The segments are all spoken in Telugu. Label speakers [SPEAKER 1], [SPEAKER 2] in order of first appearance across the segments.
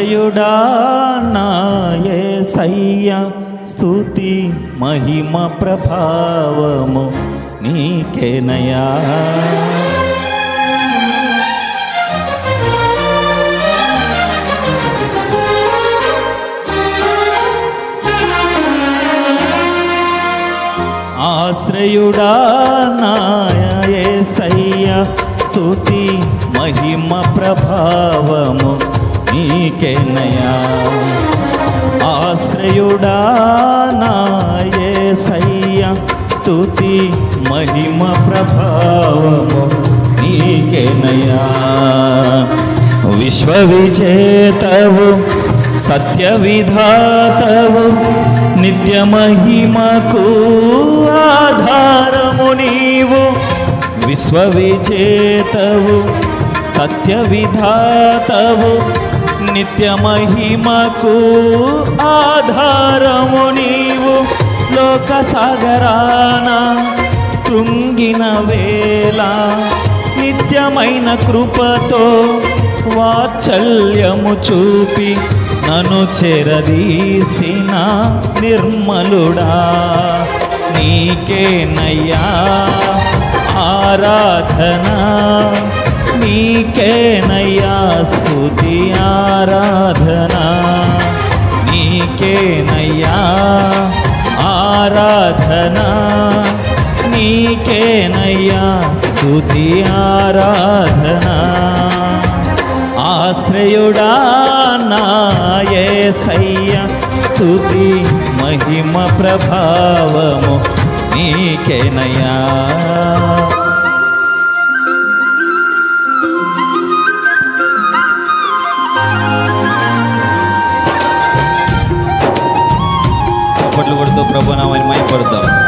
[SPEAKER 1] ఆశ్రయుడా నాయసయ్య. స్థుతి మహిమ ప్రభావము నీకేనయా ఆశ్రయుడా నాయసయ్య. స్థుతి మహిమ ప్రభావము నీకేనయా ఆశ్రయుడా నాయసయ్య స్థుతి మహిమ ప్రభావము నీకేనయా విశ్వవిజేతవు సత్య విధాతవు నిత్య మహిమకు ఆధారము నీవు. విశ్వవిజేతవు సత్య విధాతవు నిత్య మహిమకు ఆధారము నీవు. లోక సాగరాన కృంగిన వేళ నిత్యమైన కృపతో వాత్సల్యము చూపి నన్ను చెరదీసిన నిర్మలుడా. నీకేనయ్యా ఆరాధన. నీకేనయ్యా స్థుతి ఆరాధన. నీకేనయ్యా ఆరాధన. నీకేనయ్యా స్థుతి ఆరాధన. ఆశ్రయుడా నాయసయ్య స్థుతి మహిమ ప్రభావము నీకేనయ్యా. acabou não, ele não é importante.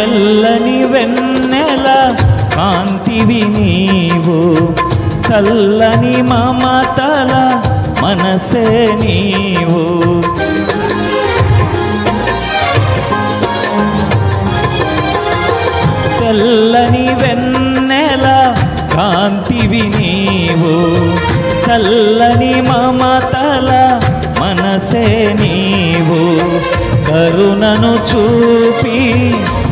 [SPEAKER 1] తెల్లని వెన్నెల కాంతివి నీవు. చల్లని మమతల మనసే నీవు. తెల్లని వెన్నెల కాంతివి నీవు. చల్లని మమతల మనసే నీవు. కరుణను చూపి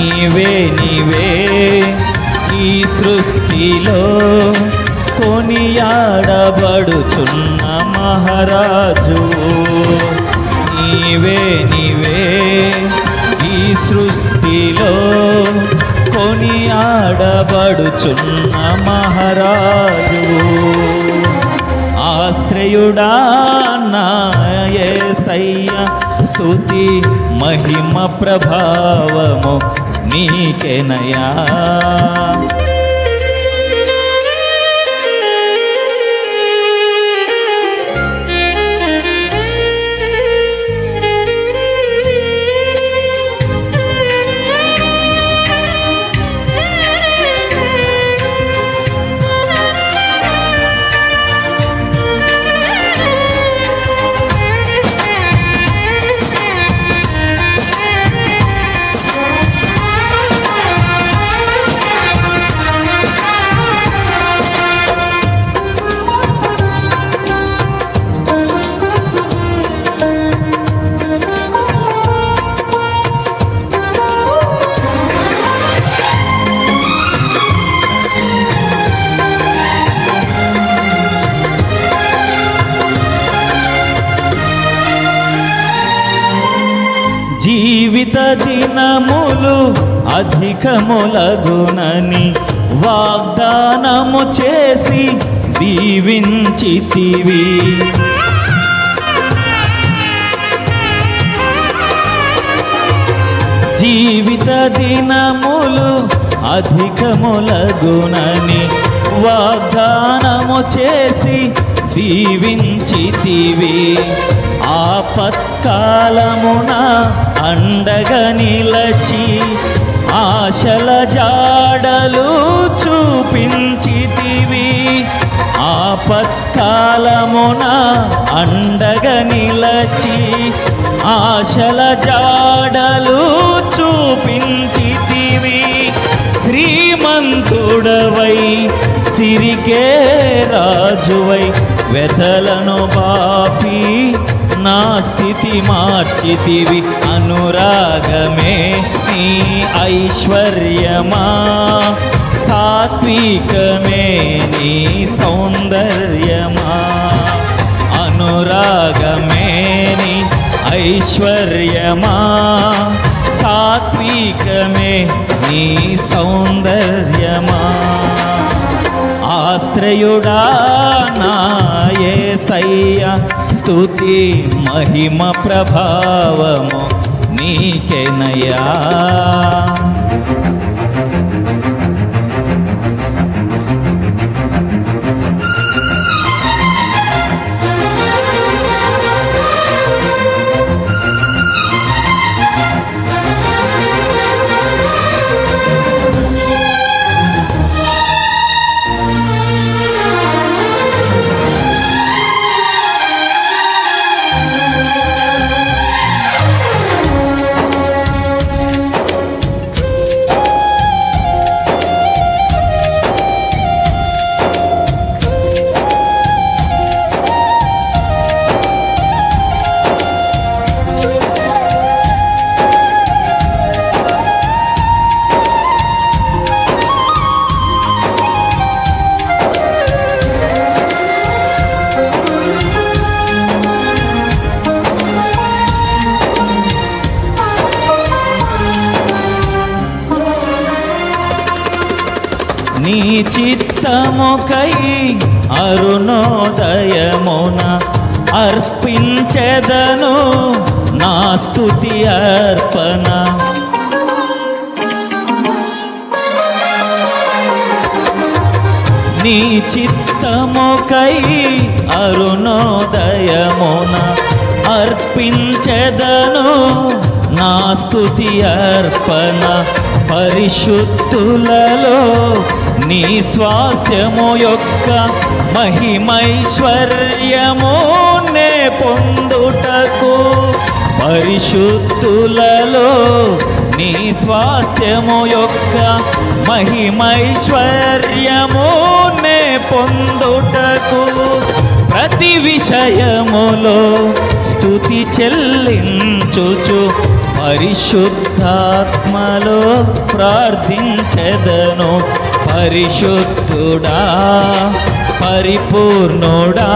[SPEAKER 1] నీవే నీవే. ఈ సృష్టిలో కొనియాడబడుచున్న మహారాజు. నీవే నీవే. ఈ సృష్టిలో కొనియాడబడుచున్న మహారాజు. ఆశ్రయుడా నాయసయ్య స్తుతి మహిమ ప్రభావము నీకెనయా జీవిత దినములు అధికములగునని వాగ్దానము చేసి దీవించితివి. జీవిత దినములు అధికములగునని వాగ్దానము చేసి దీవించితివి ఆపత్కాలమున అండగా నిలచి ఆశల జాడలు చూపించితివి. ఆపత్కాలమున అండగా నిలచి ఆశల జాడలు చూపించితివి. శ్రీమంతుడవై సిరికే రాజువై వ్యతలను పాపి నా స్థితి మార్చితివి. అనురాగమే నీ ఐశ్వర్యమా? సాత్వికమే నీ సౌందర్యమా? అనురాగమే నీ ఐశ్వర్యమా? సాత్వికమే నీ సౌందర్యమా? ఆశ్రయుడా నా యేసయ్య స్తుతి మహిమ ప్రభావము నీకెనయా చిత్తముకై అరుణోదయమున అర్పించెదను నా స్థుతి అర్పణ. నీ చిత్తముకై అరుణోదయమున అర్పించెదను నా స్థుతి అర్పణ. పరిశుద్ధులలో నీ స్వాస్థ్యము యొక్క మహిమైశ్వర్యము నే పొందుటకు పరిశుద్ధులలో నీ స్వాస్థ్యము యొక్క మహిమైశ్వర్యము నే పొందుటకు ప్రతి విషయములో స్తుతి చెల్లించుచు పరిశుద్ధాత్మలో ప్రార్థించదను. పరిశుద్ధుడా పరిపూర్ణుడా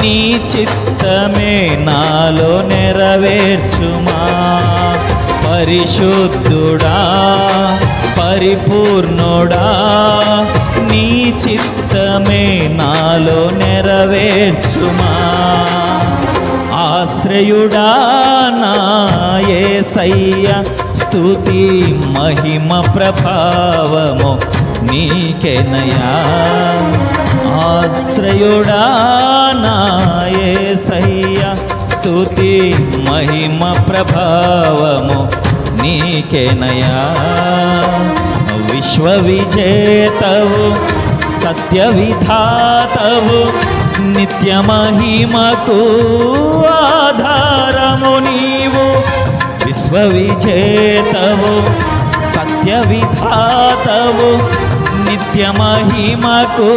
[SPEAKER 1] నీ చిత్తమే నాలో నెరవేర్చుమా. పరిశుద్ధుడా పరిపూర్ణుడా నీ చిత్తమే నాలో నెరవేర్చుమా. ఆశ్రయుడా నా యేసయ్య స్తుతి మహిమ ప్రభావము నీకెనయా. ఆశ్రయుడా నా యేసయ్య స్తుతి మహిమ ప్రభావము నీకెనయా. విశ్వ విజేతవు సత్య విధాతవు నిత్య మహిమకు ఆధారము నీవు. విశ్వవిజేతవు సత్య విధాతవు నిత్య మహిమకు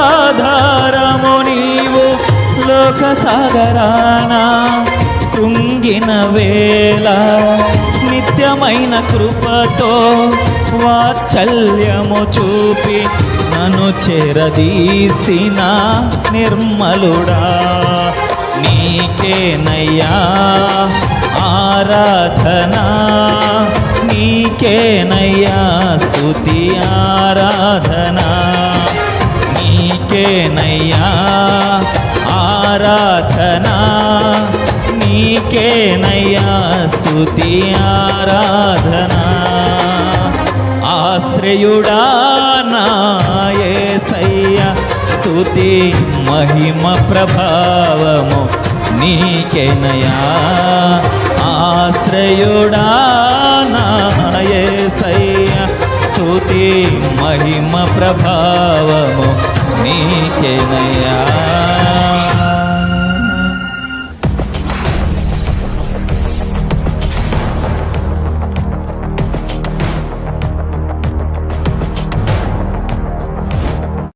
[SPEAKER 1] ఆధారము నీవు. లోక సాగరాన కృంగిన వేళ నిత్యమైన కృపతో వాత్సల్యము చూపి నన్ను చెరదీసిన నిర్మలుడా. నీకేనయ్యా ఆరాధనా నీకేనయ్యా స్థుతి ఆరాధనా. నీకేనయ్యా ఆరాధనా నీకేనయ్యా స్థుతి ఆరాధనా. ఆశ్రయుడా నా స్థుతి మహిమ ప్రభావము నీకేనయా ఆశ్రయుడా నా యేసయ్య స్తుతి మహిమ ప్రభావము నీకేనయ్యా.